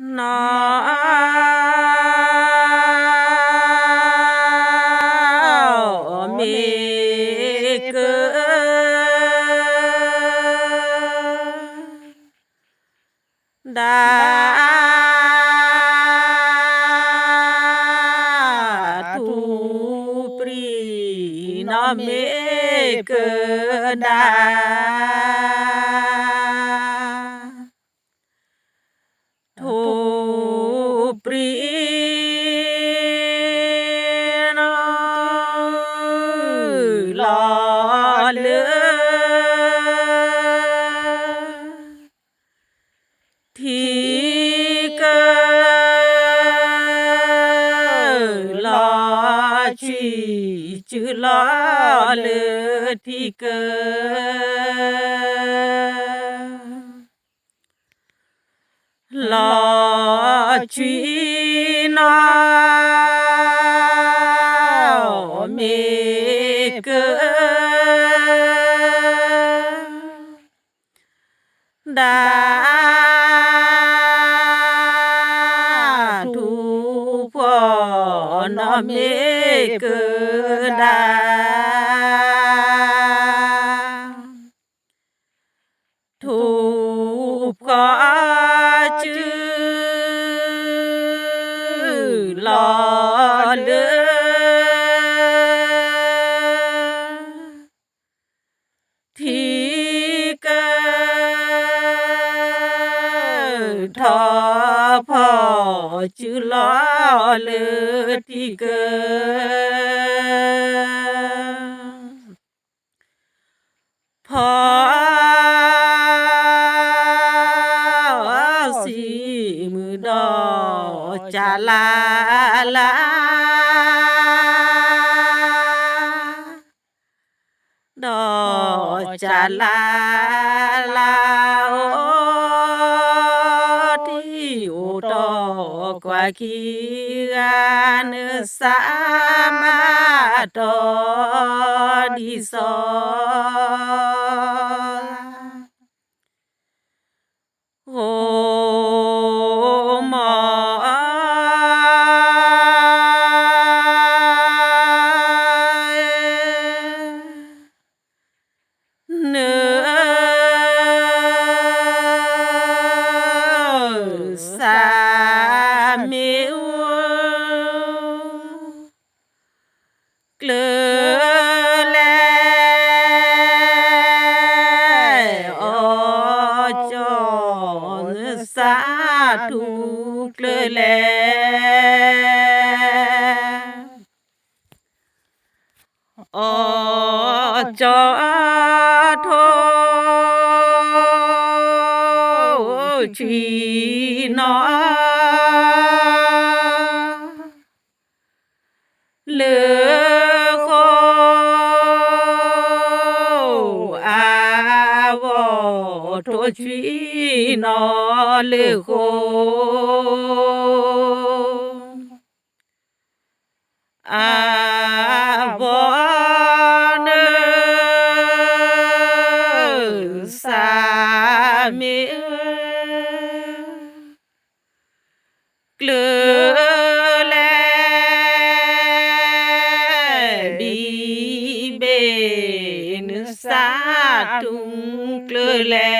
No. la chui na mi ke da tu po na mi tick phó xì mưa đỏ chả la la đỏ chả la la ô ô đỏ qua kia านสามาตอดีสอกลือแล้วอจอนสาธุกลือแล้วอจอทชีนอเลือ lê khô à vô nơ xa mi lơ lê bi bên xa trung lơ lê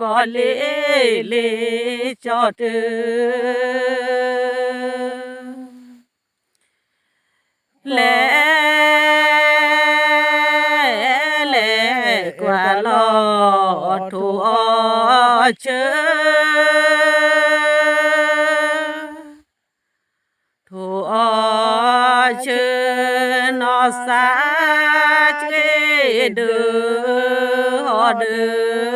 ก็เลเลจอดเอแลแลกว่าลอทูอเชทูอเชนอสาเจเดอเดอ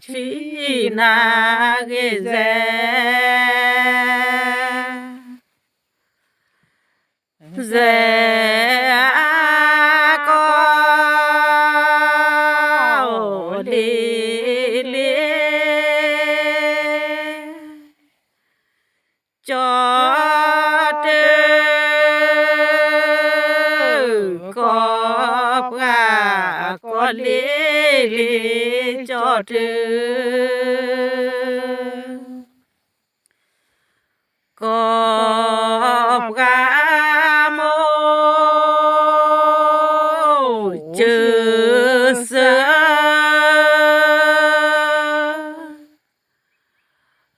chi na ge ze ze có đi li cho có gà có lê lê cho trừ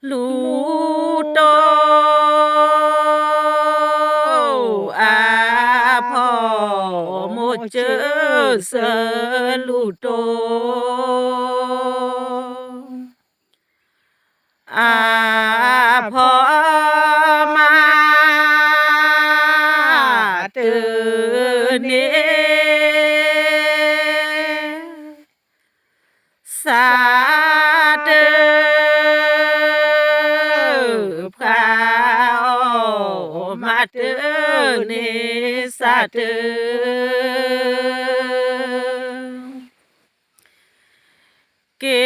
ลูโตอาพ่อหมเจอเสลูโต satu ke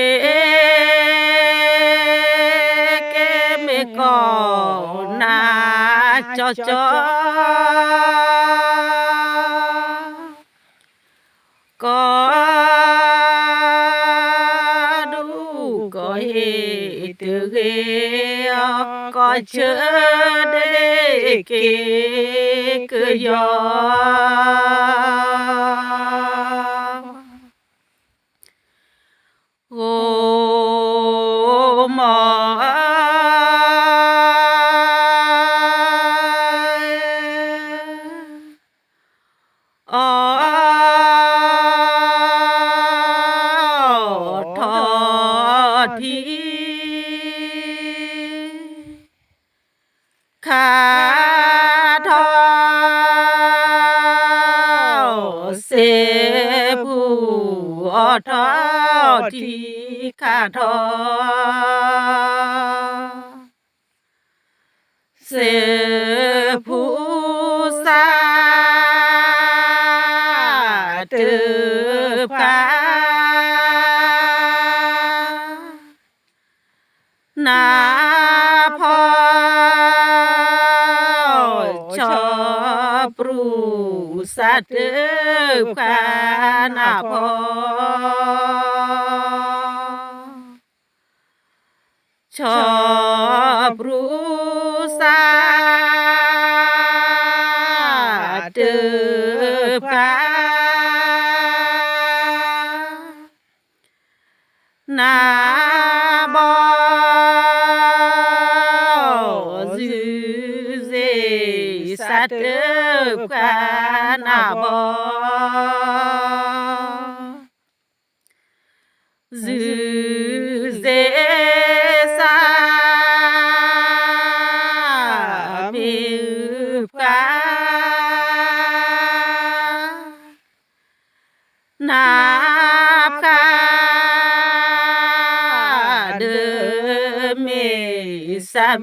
ke me ก็เชื่อได้เกกยอทอเสือผู้สาตือพานาพอชอบรู้สะตดือพานาพอชอบรู้สาดือพระนา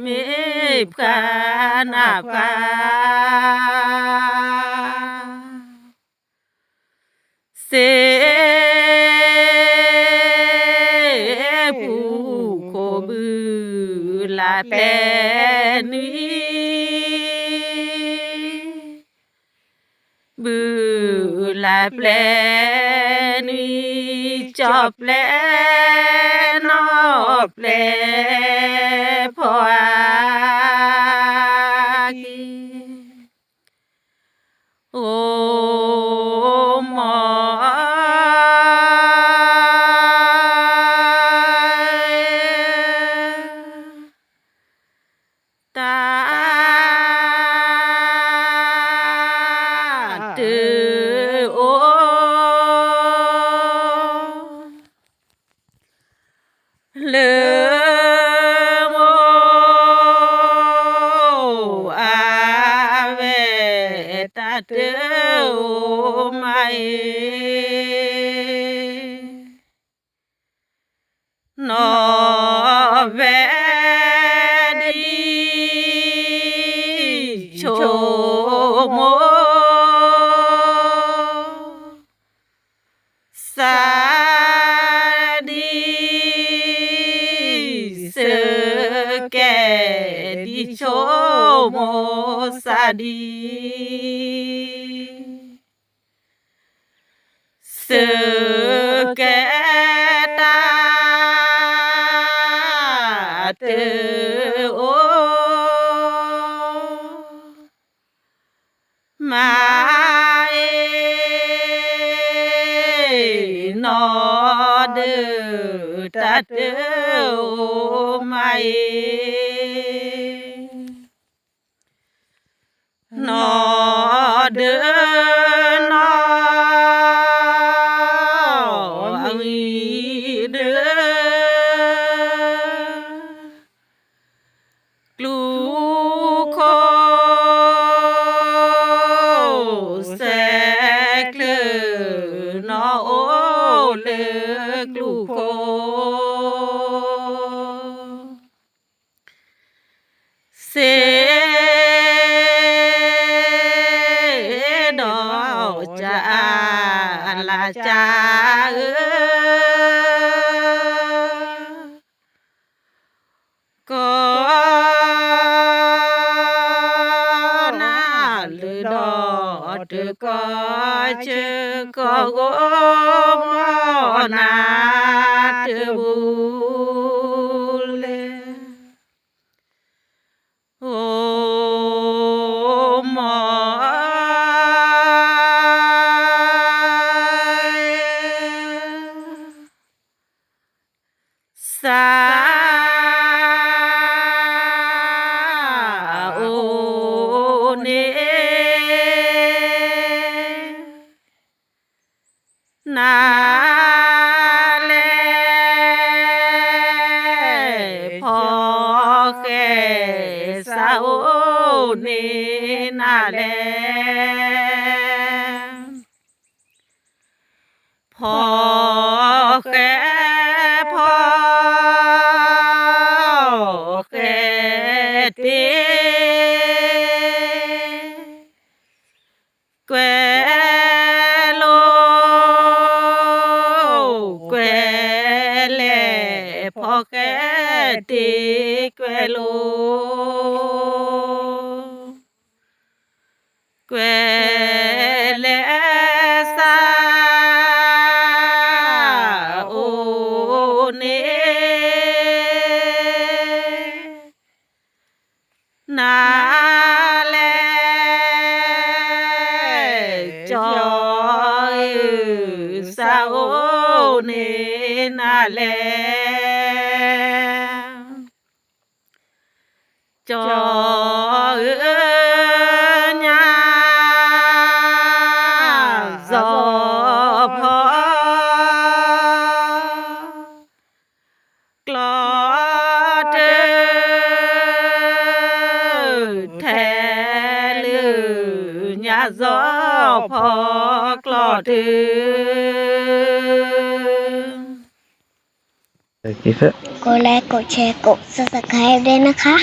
มีพานาพาเสผู้คบืลาแปนีบืลาแปลนีจอบแลนอกแปล poa. đi sự kẻ ta từ ô mà nó đưa ta trêu mày chư có gốm nát bù Sa. Huh. เถิงกดกดไลค์กดแชร์กด subscribe ด้วยนะคะ